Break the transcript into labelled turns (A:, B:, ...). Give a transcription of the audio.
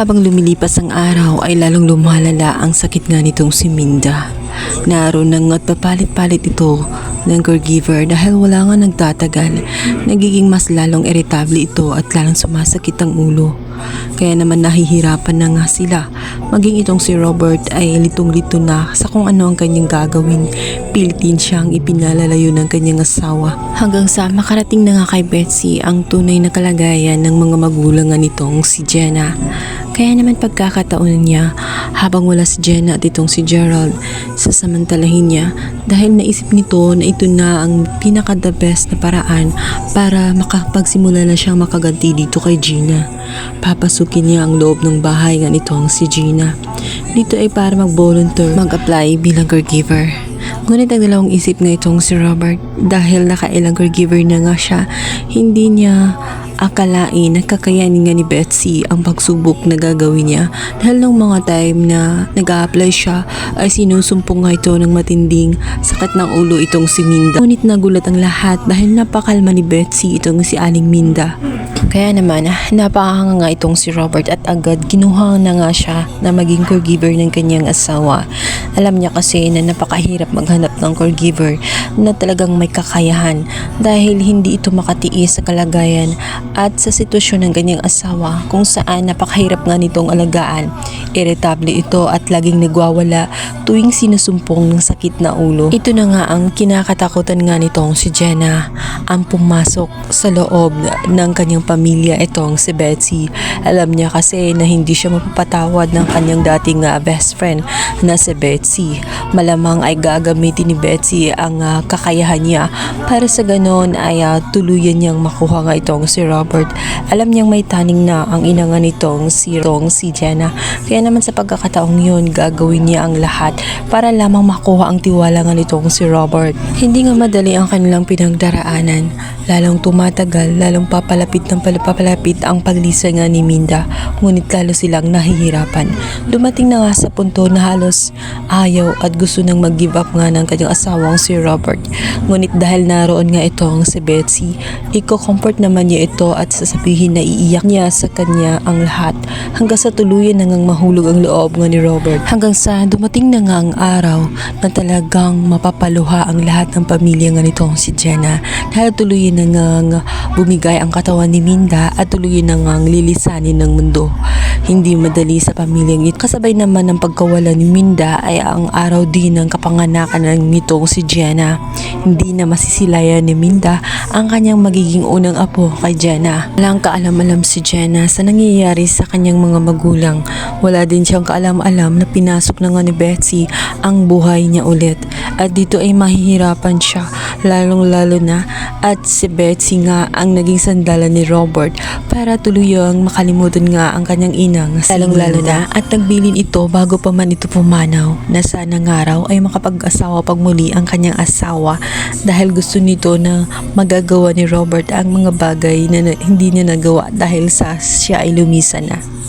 A: Habang lumilipas ang araw ay lalong lumalala ang sakit nga nitong si Minda. Naroon nang at papalit-palit ito ng caregiver dahil wala nga nagtatagal. Nagiging mas lalong irritable ito at lalong sumasakit ang ulo. Kaya naman nahihirapan na nga sila. Maging itong si Robert ay litong-lito na sa kung ano ang kanyang gagawin. Pilitin siyang ipinalalayo ng kanyang asawa. Hanggang sa makarating na nga kay Betsy ang tunay na kalagayan ng mga magulang nitong si Jenna. Kaya naman pagkakataon niya habang wala si Jenna at itong si Gerald, sasamantalahin niya dahil naisip nito na ito na ang pinaka the best na paraan para makapagsimula na siyang makaganti dito kay Gina. Papasukin niya ang loob ng bahay nga nitong si Gina. Dito ay para mag-volunteer, mag-apply bilang caregiver. Ngunit ang dalawang isip nga itong si Robert dahil nakailang caregiver na nga siya, hindi niya akalain na kakayanin nga ni Betsy ang pagsubok na gagawin niya dahil nung mga time na nag apply siya ay sinusumpong nga ito ng matinding sakit ng ulo itong si Minda. Ngunit nagulat ang lahat dahil napakalma ni Betsy itong si Aling Minda. Kaya naman, napakahanga nga itong si Robert at agad kinuha na nga siya na maging caregiver ng kanyang asawa. Alam niya kasi na napakahirap maghanap ng caregiver na talagang may kakayahan dahil hindi ito makatiis sa kalagayan at sa sitwasyon ng kanyang asawa kung saan napakahirap nga nitong alagaan. Irritable ito at laging nagwawala tuwing sinusumpong ng sakit na ulo. Ito na nga ang kinakatakutan nga nitong si Jenna ang pumasok sa loob ng kanyang pamilya itong si Betsy. Alam niya kasi na hindi siya mapapatawad ng kanyang dating ah, best friend na si Betsy. Malamang ay gagamitin ni Betsy ang ah, kakayahan niya para sa ganon ay ah, tuluyan niyang makuha nga itong si Robert. Alam niyang may taning na ang ina nga nitong si, tong si Jenna. Kaya naman sa pagkakataong yun, gagawin niya ang lahat para lamang makuha ang tiwala nga nitong si Robert. Hindi nga madali ang kanilang pinagdaraanan. Lalong tumatagal, lalong papalapit ng papalapit ang paglisa nga ni Minda. Ngunit lalo silang nahihirapan. Dumating na nga sa punto na halos ayaw at gusto nang mag-give up nga ng kanyang asawang si Robert. Ngunit dahil naroon nga itong si Betsy, iko-comfort naman niya ito at sasabihin na iiyak niya sa kanya ang lahat hanggang sa tuluyan na ngang mahulog ang loob nga ni Robert. Hanggang sa dumating na nga ang araw na talagang mapapaluha ang lahat ng pamilya nga nitong si Jenna dahil tuluyan na bumigay ang katawan ni Minda at tuluyan na ngang lilisanin ng mundo. Hindi madali sa pamilyang ito. Kasabay naman ng pagkawala ni Minda ay ang araw din ng kapanganakan ng nitong si Jenna. Hindi na masisilayan ni Minda ang kanyang magiging unang apo kay Jenna. Walang kaalam-alam si Jenna sa nangyayari sa kanyang mga magulang. Wala din siyang kaalam-alam na pinasok na nga ni Betsy ang buhay niya ulit. At dito ay mahihirapan siya, lalong-lalo na at si Betsy nga ang naging sandalan ni Robert para tuluyang makalimutan nga ang kanyang inang lalong-lalo na at nagbilin ito bago pa man ito pumanaw na sana nga raw ay makapag-asawa pag muli ang kanyang asawa dahil gusto nito na magagawa ni Robert ang mga bagay na na- hindi niya nagawa dahil sa siya ay lumisan na.